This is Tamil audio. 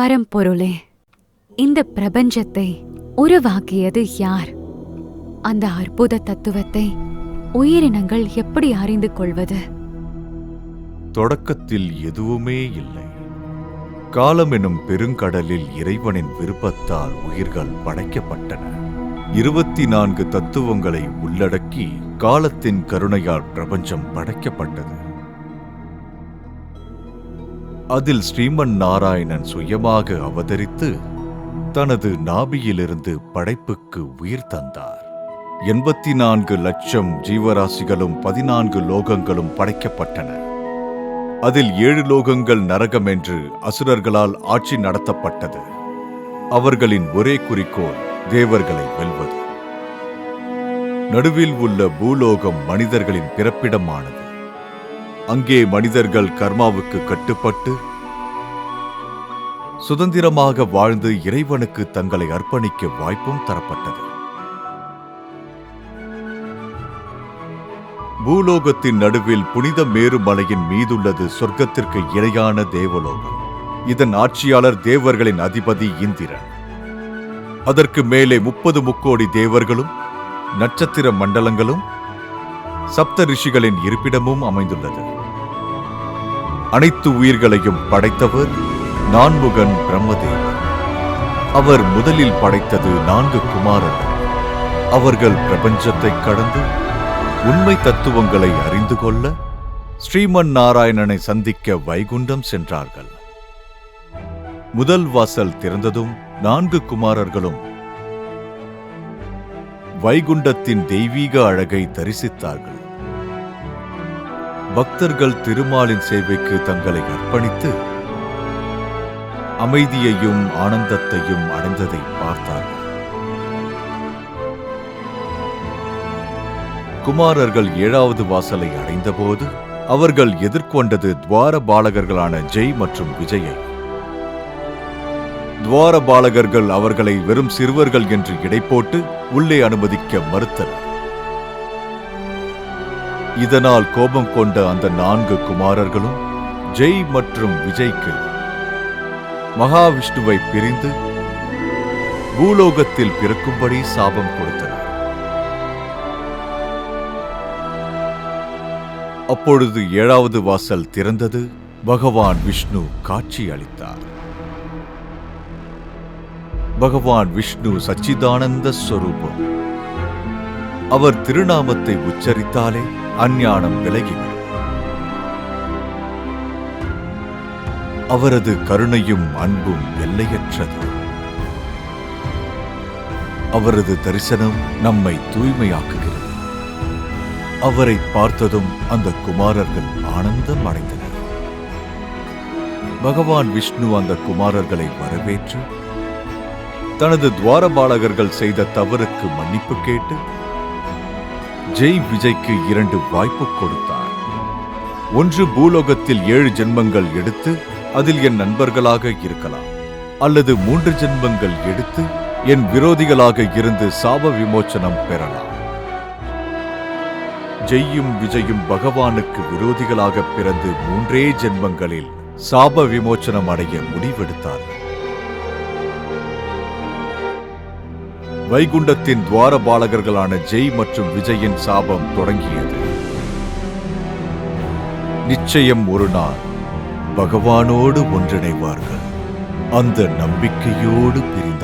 பரம்பொருளே இந்த பிரபஞ்சத்தை உருவாக்கியது யார்? அந்த அற்புத தத்துவத்தை உயிரினங்கள் எப்படி அறிந்து கொள்வது? தொடக்கத்தில் எதுவுமே இல்லை. காலம் எனும் பெருங்கடலில் இறைவனின் விருப்பத்தால் உயிர்கள் படைக்கப்பட்டன. இருபத்தி நான்கு தத்துவங்களை உள்ளடக்கி காலத்தின் கருணையால் பிரபஞ்சம் படைக்கப்பட்டது. அதில் ஸ்ரீமன் நாராயணன் சுயமாக அவதரித்து தனது நாபியிலிருந்து படைப்புக்கு உயிர் தந்தார். எண்பத்தி நான்கு லட்சம் ஜீவராசிகளும் பதினான்கு லோகங்களும் படைக்கப்பட்டன. அதில் ஏழு லோகங்கள் நரகம் என்று அசுரர்களால் ஆட்சி நடத்தப்பட்டது. அவர்களின் ஒரே குறிக்கோள் தேவர்களை வெல்வது. நடுவில் உள்ள பூலோகம் மனிதர்களின் பிறப்பிடமானது. அங்கே மனிதர்கள் கர்மாவுக்கு கட்டுப்பட்டு சுதந்திரமாக வாழ்ந்து இறைவனுக்கு தங்களை அர்ப்பணிக்க வாய்ப்பும் தரப்பட்டது. பூலோகத்தின் நடுவில் புனித மேருமலையின் மீதுள்ளது சொர்க்கத்திற்கு இணையான தேவலோகம். இதன் ஆட்சியாளர் தேவர்களின் அதிபதி இந்திரன். அதற்கு மேலே முப்பது முக்கோடி தேவர்களும் நட்சத்திர மண்டலங்களும் சப்த ரிஷிகளின் இருப்பிடமும் அமைந்துள்ளது. அனைத்து உயிர்களையும் படைத்தவர் நான்முகன் பிரம்மதேவர் அவர் முதலில் படைத்தது நான்கு குமாரர்கள் அவர்கள் பிரபஞ்சத்தை கடந்து உண்மை தத்துவங்களை அறிந்து கொள்ள ஸ்ரீமன் நாராயணனை சந்திக்க வைகுண்டம் சென்றார்கள். முதல் வாசல் திறந்ததும் நான்கு குமாரர்களும் வைகுண்டத்தின் தெய்வீக அழகை தரிசித்தார்கள். பக்தர்கள் திருமாலின் சேவைக்கு தங்களை அர்ப்பணித்து அமைதியையும் ஆனந்தத்தையும் அடைந்ததை பார்த்தார்கள். குமாரர்கள் ஏழாவது வாசலை அடைந்தபோது அவர்கள் எதிர்கொண்டது துவார பாலகர்களான ஜெய் மற்றும் விஜயை. துவார பாலகர்கள் அவர்களை வெறும் சிறுவர்கள் என்று இடை போட்டு உள்ளே அனுமதிக்க மறுத்தனர். இதனால் கோபம் கொண்ட அந்த நான்கு குமாரர்களும் ஜெய் மற்றும் விஜய்க்கு மகாவிஷ்ணுவை பிரிந்து பூலோகத்தில் பிறக்கும்படி சாபம் கொடுத்தனர். அப்பொழுது ஏழாவது வாசல் திறந்தது. பகவான் விஷ்ணு காட்சி அளித்தார். பகவான் விஷ்ணு சச்சிதானந்த ஸ்வரூபம். அவர் திருநாமத்தை உச்சரித்தாலே அஞ்ஞானம் விலகிவிடும். அவரது கருணையும் அன்பும் எல்லையற்றது. அவரது தரிசனம் நம்மை தூய்மையாக்குகிறது. அவரை பார்த்ததும் அந்த குமாரர்கள் ஆனந்தம் அடைந்தனர். பகவான் விஷ்ணு அந்த குமாரர்களை வரவேற்று தனது துவாரபாலகர்கள் செய்த தவறுக்கு மன்னிப்பு கேட்டு ஜெய் விஜய்க்கு இரண்டு வாய்ப்பு கொடுத்தார். ஒன்று பூலோகத்தில் ஏழு ஜென்மங்கள் எடுத்து அதில் என் நண்பர்களாக இருக்கலாம். அல்லது மூன்று ஜென்மங்கள் எடுத்து என் விரோதிகளாக இருந்து சாப விமோச்சனம் பெறலாம். ஜெய்யும் விஜயும் பகவானுக்கு விரோதிகளாக பிறந்து மூன்றே ஜென்மங்களில் சாப விமோச்சனம் அடைய முடிவெடுத்தார்கள். வைகுண்டத்தின் துவாரபாலகர்களான ஜெய் மற்றும் விஜயின் சாபம் தொடங்கியது. நிச்சயம் ஒரு நாள் பகவானோடு ஒன்றிணைவார்கள். அந்த நம்பிக்கையோடு பிரிந்தார்கள்.